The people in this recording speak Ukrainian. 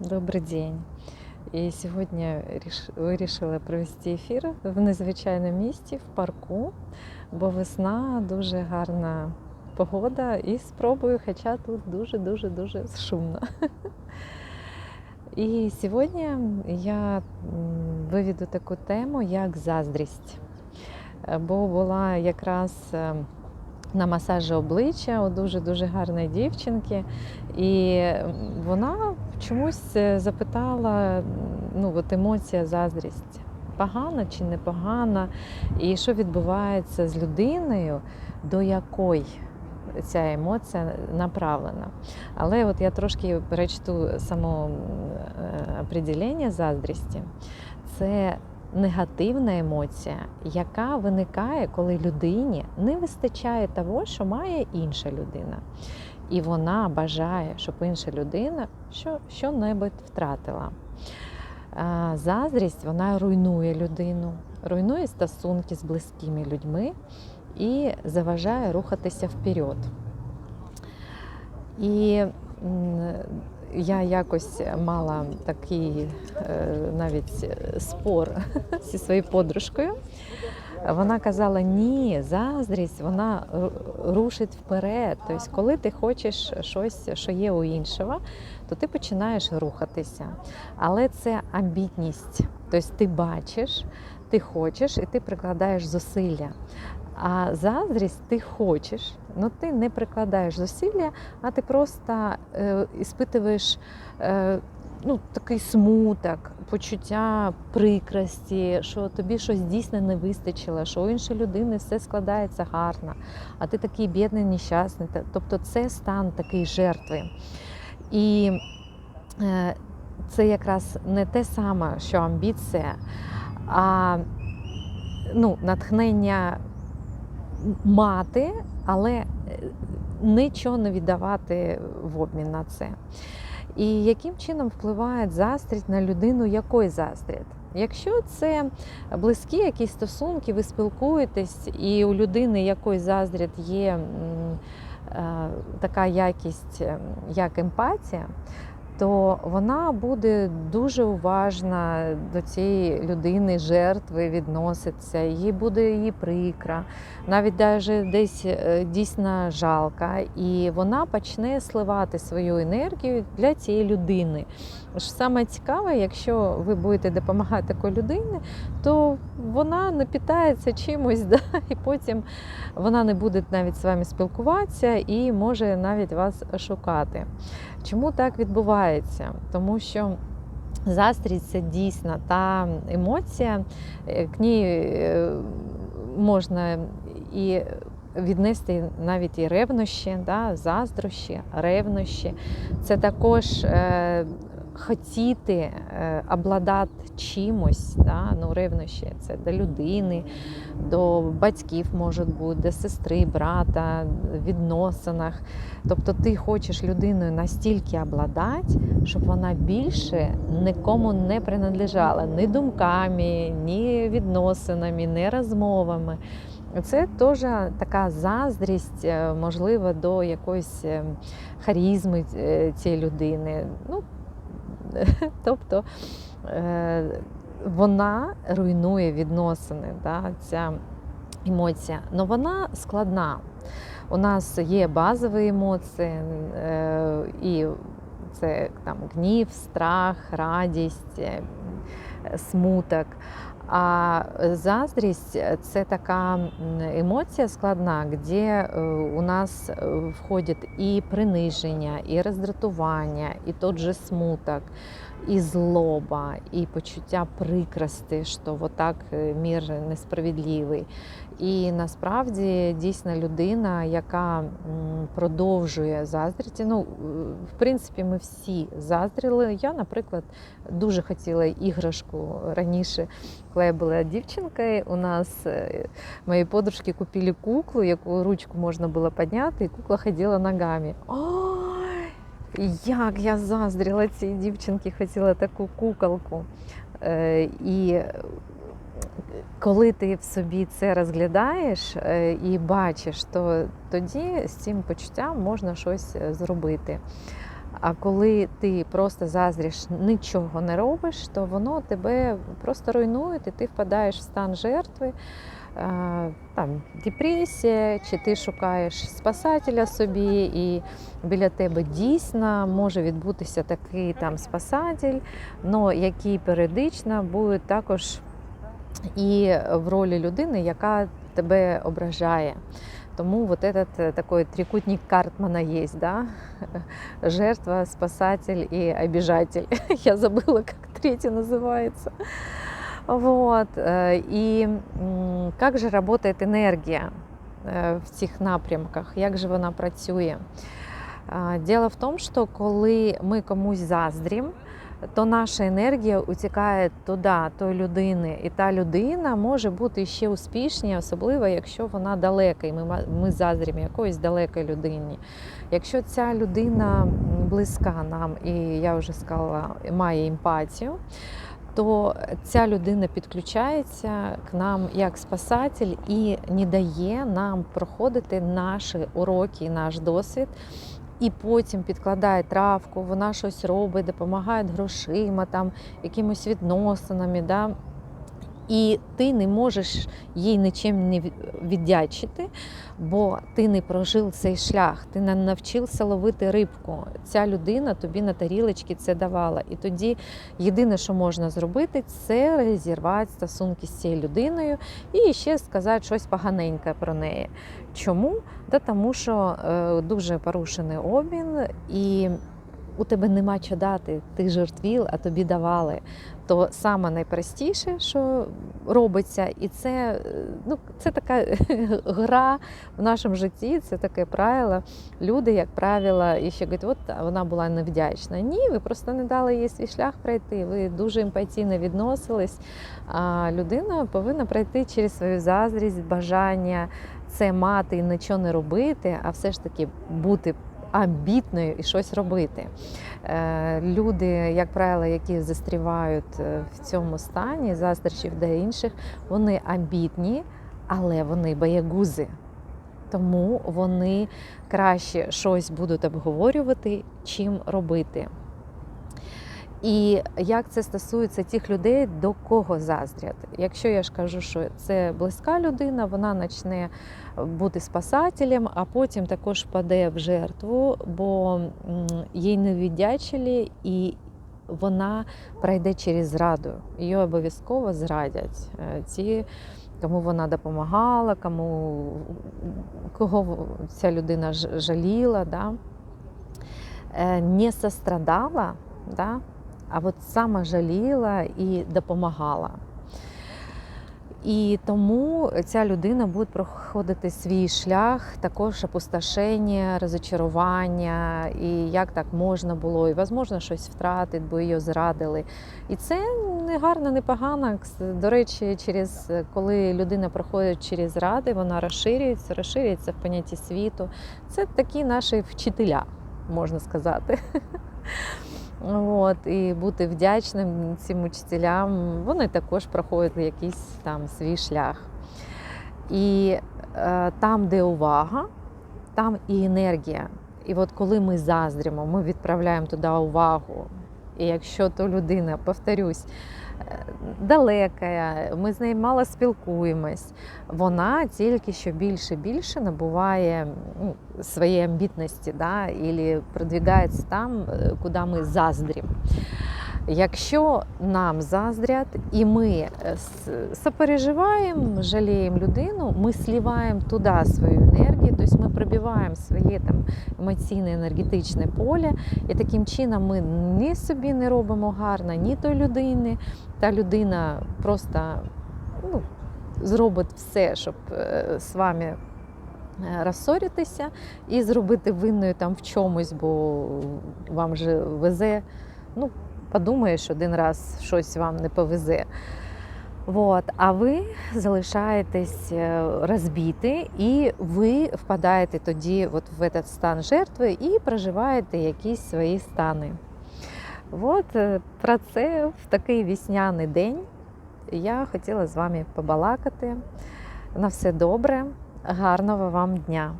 добрий день. І сьогодні ріш- вирішила провести ефір в незвичайному місті, в парку, бо весна дуже гарна погода і спробую, хоча тут дуже-дуже дуже шумно. І сьогодні я виведу таку тему, як заздрість. Бо була якраз е, на масажі обличчя у дуже-дуже гарної дівчинки, і вона чомусь е, запитала, ну от емоція заздрість. Погана чи не погана, і що відбувається з людиною, до якої ця емоція направлена. Але от я трошки перечту само е, определення заздрісті. Це негативна емоція, яка виникає, коли людині не вистачає того, що має інша людина. І вона бажає, щоб інша людина що, що-небудь втратила. Заздрість вона руйнує людину, руйнує стосунки з близькими людьми і заважає рухатися вперед. І я якось мала такий е, навіть спор зі своєю подружкою. Вона казала, ні, заздрість вона рушить вперед. Тобто, коли ти хочеш щось, що є у іншого, то ти починаєш рухатися. Але це амбітність. Тобто ти бачиш, ти хочеш і ти прикладаєш зусилля. А заздрість ти хочеш, але ти не прикладаєш зусилля, а ти просто е, іспитуєш е, ну, такий смуток, почуття прикрості, що тобі щось дійсно не вистачило, що у іншої людини все складається гарно, а ти такий бідний, нещасний. Тобто це стан такої жертви. І е, це якраз не те саме, що амбіція, а ну, натхнення мати, але е, нічого не віддавати в обмін на це. І яким чином впливає заздрість на людину, якої застріт? Якщо це близькі якісь стосунки, ви спілкуєтесь, і у людини якої заздріт є е, така якість, як емпатія, то вона буде дуже уважна до цієї людини, жертви відноситься, їй буде її прикра, навіть даже десь е, дійсно жалка, і вона почне сливати свою енергію для цієї людини. Саме цікаве, якщо ви будете допомагати такій людині, то вона не питається чимось, да? і потім вона не буде навіть з вами спілкуватися і може навіть вас шукати. Чому так відбувається? Тому що Застрість це дійсно та емоція, е, к ній е, можна і віднести навіть і ревнощі, да, заздрощі, ревнощі. Це також е, хотіти е, обладати чимось, да, ну, ревнощі це до людини, до батьків можуть бути, до сестри, брата, відносинах. Тобто ти хочеш людиною настільки обладати, щоб вона більше нікому не принадлежала ні думками, ні відносинами, ні розмовами. Це теж така заздрість, е, можливо, до якоїсь е, харізми е, цієї людини. Ну, тобто е, вона руйнує відносини, да, ця емоція. Але вона складна. У нас є базові емоції, е, і це там гнів, страх, радість, смуток. А заздрість це така емоція складна, де е, у нас е, входить і приниження, і роздратування, і тот же смуток, і злоба, і почуття прикрости, що вот так е, мір несправедливий. І насправді дійсно людина, яка продовжує заздріти. Ну, в принципі, ми всі заздрили. Я, наприклад, дуже хотіла іграшку раніше, коли я була дівчинкою. У нас е, мої подружки купили куклу, яку ручку можна було підняти, і кукла ходила ногами. Ой, як я заздрила цій дівчинці, хотіла таку куколку. Е, І коли ти в собі це розглядаєш е, і бачиш, то тоді з цим почуттям можна щось е, зробити. А коли ти просто заздріш, нічого не робиш, то воно тебе просто руйнує, і ти впадаєш в стан жертви, там депресія, чи ти шукаєш спасателя собі, і біля тебе дійсно може відбутися такий там спасатель, но який періодично буде також і в ролі людини, яка тебе ображає. Тому вот этот э, такой трикутник Картмана есть, да? Жертва, спасатель и обижатель. Я забыла, как третий называется. Вот. э, І м, як же работает енергія е, в цих напрямках, як же вона працює? А, Діло в тому, що коли ми комусь заздрім, то наша енергія утікає туди, той людини, і та людина може бути ще успішніше, особливо якщо вона далека, і ми, ми заздрімо якоїсь далекої людині. Якщо ця людина близька нам, і я вже сказала, має емпатію, то ця людина підключається к нам як спасатель і не дає нам проходити наші уроки, наш досвід. І потім підкладає травку, вона щось робить, допомагає грошима, там, якимось відносинами. Да? І ти не можеш їй нічим не від- віддячити, бо ти не прожив цей шлях, ти не навчився ловити рибку. Ця людина тобі на тарілочці це давала. І тоді єдине, що можна зробити, це розірвати стосунки з цією людиною і ще сказати щось поганеньке про неї. Чому? Та тому що е, дуже порушений обмін, і у тебе нема що дати. Ти жертвіл, а тобі давали. То саме найпростіше, що робиться, і це, е, ну, це така гра в нашому житті, це таке правило. Люди, як правило, і ще кажуть, от вона була невдячна. Ні, ви просто не дали їй свій шлях пройти. Ви дуже емпатійно відносились. А людина повинна пройти через свою заздрість, бажання це мати і нічого не робити, а все ж таки бути амбітною і щось робити. Е, Люди, як правило, які застрівають е, в цьому стані, заздрощів до інших, вони амбітні, але вони боягузи. Тому вони краще щось будуть обговорювати, чим робити. І як це стосується тих людей, до кого заздрять. Якщо я ж кажу, що це близька людина, вона почне бути спасателем, а потім також паде в жертву, бо їй не віддячили, і вона пройде через зраду. Її обов'язково зрадять. Е, Ті, кому вона допомагала, кому кого ця людина жаліла, да? Е, не сострадала, да? А от саме жаліла і допомагала. І тому ця людина буде проходити свій шлях, також опустошення, розочарування, і як так можна було, і можливо щось втратити, бо її зрадили. І це не гарно, не погано. До речі, через коли людина проходить через ради, вона розширюється, розширюється в понятті світу. Це такі наші вчителя, можна сказати. От, і бути вдячним цим учителям, вони також проходять якийсь там свій шлях. І е, там, де увага, там і енергія. І от коли ми заздрімо, ми відправляємо туди увагу. І якщо то людина, повторюсь, е, далека, ми з нею мало спілкуємось, вона тільки що більше більше набуває ну, своєї амбітності, да, і продвигається там, е, куди ми заздримо. Якщо нам заздрять і ми е, сопереживаємо, жаліємо людину, ми сліваємо туди свою енергію, тобто ми пробиваємо своє там емоційне енергетичне поле, і таким чином ми ні собі не робимо гарно, ні той людини. Та людина просто ну, зробить все, щоб е, з вами е, розсоритися і зробити винною там в чомусь, бо вам же везе. Ну, подумаєш, один раз щось вам не повезе. Вот. А ви залишаєтесь е, розбіті, і ви впадаєте тоді от в этот стан жертви і проживаєте якісь свої стани. От е, про це в такий вісняний день я хотіла з вами побалакати. На все добре, гарного вам дня!